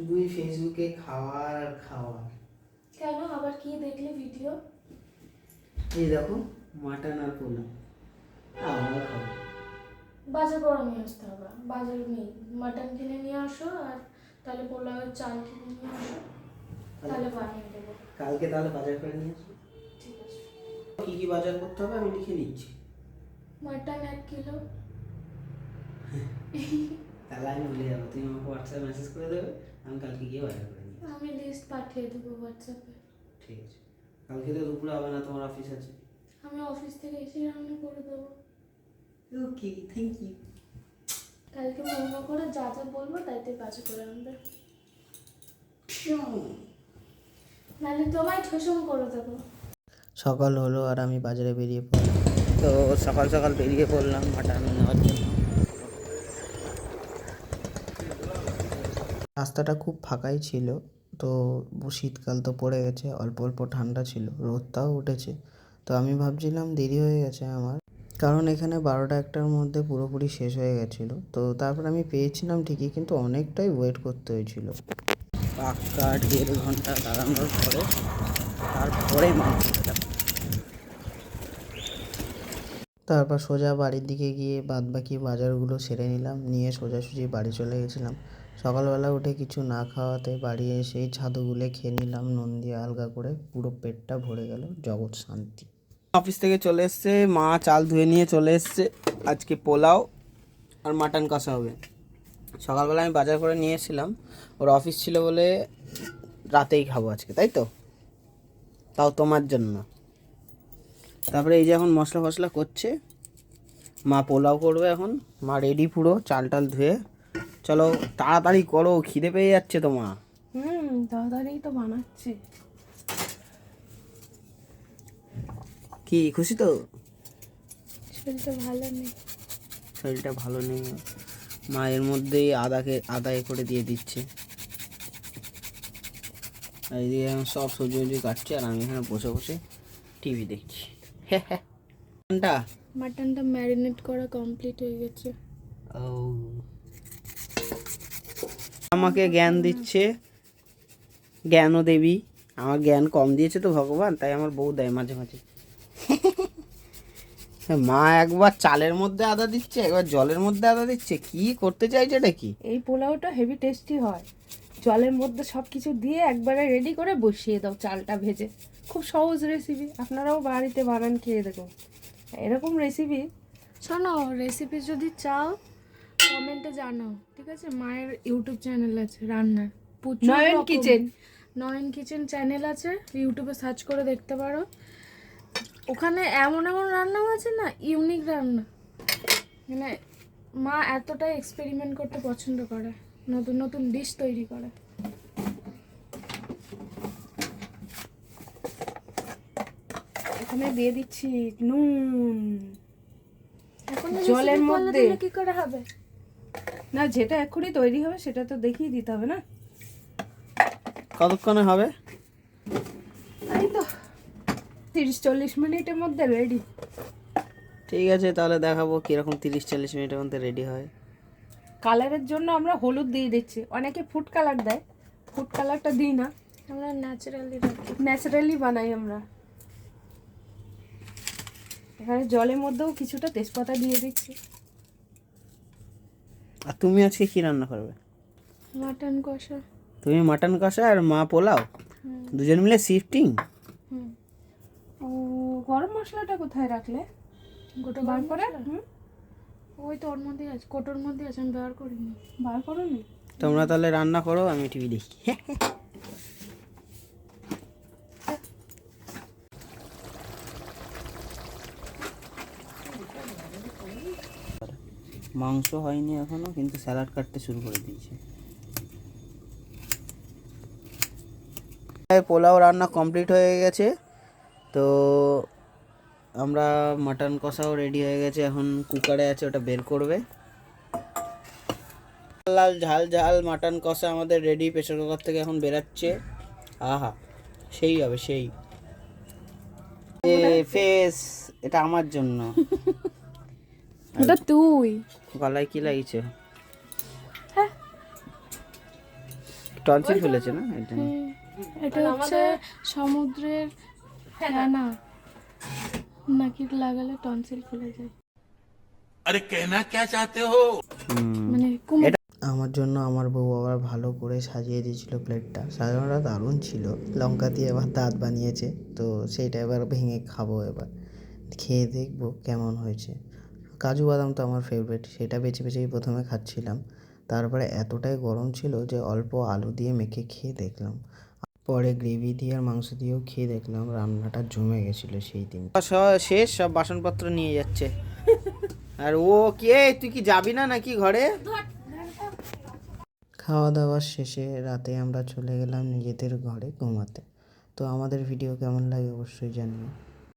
শুধুই ফেসবুকে খাওয়ার আর খাওয়ার। কেন? আবার কি দেখলে ভিডিও? এই দেখো মাটন আর পোলাও। আমরা খাব। বাজার করে নিয়ে আসতে হবে। বাজার নেই। মাটন কিনে নিয়ে আসো আর তাহলে পোলাওয়ের চাল কিনে নিয়ে আসো। তাহলে বানিয়ে দেবো। কালকে তাহলে বাজার করে নিয়ে আসো। ঠিক আছে। কি কি বাজার করতে হবে আমি লিখে নিচ্ছি মাটন এক কিলো। তাহলে আমি ভুলে যাব। তুমি আমাকে হোয়াটসঅ্যাপে মেসেজ করে দেবে। আমি কালকে গিয়ে বাজার করে আসব। আমি লিস্ট পাঠিয়ে দেবো হোয়াটসঅ্যাপে ঠিক আছে কালকে তো দুপুরে হবে না তোমার অফিস আছে আমি অফিস থেকে এসে রান্না করে দেবো ওকে থ্যাংক ইউ কালকে মোমো করে যা যা বলব তাইতে বাজার করে আনবে নাহলে তোমায় ঠোসম করে দেবো সকাল হলো আর আমি বাজারে বেরিয়ে পড়লাম তো সকাল সকাল বেরিয়ে পড়লাম মাটন নেওয়ার জন্য রাস্তাটা খুব ফাঁকাই ছিল। তো শীতকাল তো পড়ে গেছে, অল্প অল্প ঠান্ডা ছিল, রোদটাও উঠেছে। তো আমি ভাবছিলাম দেরি হয়ে গেছে আমার। কারণ এখানে বারোটা একটার মধ্যে পুরোপুরি শেষ হয়ে গেছিল। তো তারপর আমি পেয়েছিলাম ঠিকই, কিন্তু অনেকটাই ওয়েট করতে হয়েছিল। পাক্কা দেড় ঘণ্টা দাঁড়ানোর পরে, তারপরে মাংসটা তারপর সোজা বাড়ির দিকে গিয়ে বাদ বাকি বাজারগুলো সেরে নিলাম। নিয়ে সোজাসুজি বাড়ি চলে গেছিলাম। সকালবেলা উঠে কিছু না খাওয়াতে বাড়ি এসেই ছাদুগুলে খেয়ে নিলাম, নুন দিয়ে আলগা করে। পুরো পেটটা ভরে গেল, জগৎ শান্তি। অফিস থেকে চলে এসছে, মা চাল ধুয়ে নিয়ে চলে এসছে। আজকে পোলাও আর মাটন কষা হবে। সকালবেলা আমি বাজার করে নিয়ে এসেছিলাম। ওর অফিস ছিল বলে রাতেই খাব আজকে, তাই তো? তাও তোমার জন্য। তারপরে এই যে এখন মশলা ফসলা করছে মা পোলাও করবে এখন। মা রেডি পুরো চাল টাল ধুয়ে। চলো তাড়াতাড়ি করো খিদে পেয়ে যাচ্ছে তো মা। হুম তাড়াতাড়ি তো বানাচ্ছি। কি খুশি তো? শরীরটা ভালো নেই। শরীরটা ভালো নেই। মা এর মধ্যেই আদাকে আদা এ করে দিয়ে দিচ্ছে। আর এইদিকে এখন সব সবজি সবজি কাটছে আর আমি এখানে বসে বসে টিভি দেখছি। কোনটা মাটনটা ম্যারিনেট করা কমপ্লিট হয়ে গেছে। ও। আমাকে জ্ঞান দিচ্ছে। জ্ঞানও দেবী। আমার জ্ঞান কম দিয়েছে তো ভগবান তাই আমার বউ দেয় মাঝে মাঝে। মা একবার চালের মধ্যে আদা দিচ্ছে একবার জলের মধ্যে আদা দিচ্ছে কি করতে চাইছে এটা কি? এই পোলাওটা হেভি টেস্টি হয়। জলের মধ্যে সব কিছু দিয়ে একবারে রেডি করে বসিয়ে দাও চালটা ভেজে। খুব সহজ রেসিপি আপনারাও বাড়িতে বানান খেয়ে দেখুন। এরকম রেসিপি শোনো রেসিপি যদি চাও কমেন্টে জানাও ঠিক আছে? মায়ের ইউটিউব চ্যানেল আছে রান্নার। Nayan kitchen Nayan kitchen channel আছে ইউটিউবে সার্চ করে দেখতে পারো। ওখানে এমন এমন রান্নাও আছে না ইউনিক রান্না। মানে মা এতটাই এক্সপেরিমেন্ট করতে পছন্দ করে। নতুন নতুন ডিশ তৈরি করে। এখানে দিয়ে দিচ্ছি নুন। এখন জলের মধ্যে। কি করে হবে? না যেটা এক্ষুনি তৈরি হবে সেটা তো দেখিয়ে দিতে হবে না। কতক্ষণে হবে? এই তো তিরিশ চল্লিশ মিনিটের মধ্যে রেডি ঠিক আছে তাহলে দেখাবো কীরকম তিরিশ চল্লিশ মিনিটের মধ্যে রেডি হয়। কালারের জন্য আমরা হলুদ দিয়ে দিচ্ছি। অনেকে ফুড কালার দেয়। ফুড কালারটা দিই না। আমরা ন্যাচারালি রাখি। ন্যাচারালি বানাই আমরা। এখানে জলের মধ্যেও কিছুটা তেজপাতা দিয়ে দিচ্ছি। আর তুমি আজকে কি রান্না করবে? মাটন কষা। তুমি মাটন কষা আর মা পোলাও? দুজন মিলে শিফটিং হুম। ও গরম মশলাটা কোথায় রাখলে? গোটা বার করে? হুম, ওই তো ওর মধ্যেই আছে কোটোর মধ্যে আছে আমি বার করিনি। বার করো নি তোমরা তাহলে রান্না করো আমি টিভি দেখি। মাংস হয়নি এখনও কিন্তু স্যালাড কাটতে শুরু করে দিয়েছে। পোলাও রান্না কমপ্লিট হয়ে গেছে তো আমরা মাটন কষাও রেডি হয়ে গেছে এখন কুকারে আছে ওটা বের করবে। লাল ঝাল ঝাল মাটন কষা আমাদের রেডি প্রেশার কুকার থেকে এখন বেরাচ্ছে। আহা সেই হবে সেই। এ ফেস এটা আমার জন্য। ওটা তুই। গলায় কি লাগিয়েছে? টনসিল ফুলেছে না এটা? এটা হচ্ছে সমুদ্রের ফেনা। নাকির লাগালে টনসিল খুলে যায়। আরে কেনা কে চাতে হো? মানে আমার জন্য আমার বউ আবার ভালো করে সাজিয়ে দিয়েছিল প্লেটটা। সাজানোটা দারুণ ছিল। লঙ্কা দিয়ে আবার দাঁত বানিয়েছে। তো সেইটা এবার ভেঙে খাব এবার। খেয়ে দেখব কেমন হয়েছে। কাজু বাদাম তো আমার ফেভারিট সেটা বেছে বেছেই প্রথমে খাচ্ছিলাম। তারপরে এতটাই গরম ছিল যে অল্প আলু দিয়ে মেখে খেয়ে দেখলাম। পরে গ্রেভি দিয়ে আর মাংস দিয়েও খেয়ে দেখলাম রান্নাটা জমে গেছিল সেই দিন। শেষ সব বাসনপত্র নিয়ে যাচ্ছে। আর ও কে তুই কি যাবি না নাকি ঘরে? খাওয়া দাওয়ার শেষে রাতে আমরা চলে গেলাম নিজেদের ঘরে ঘুমাতে। তো আমাদের ভিডিও কেমন লাগে অবশ্যই জানিও।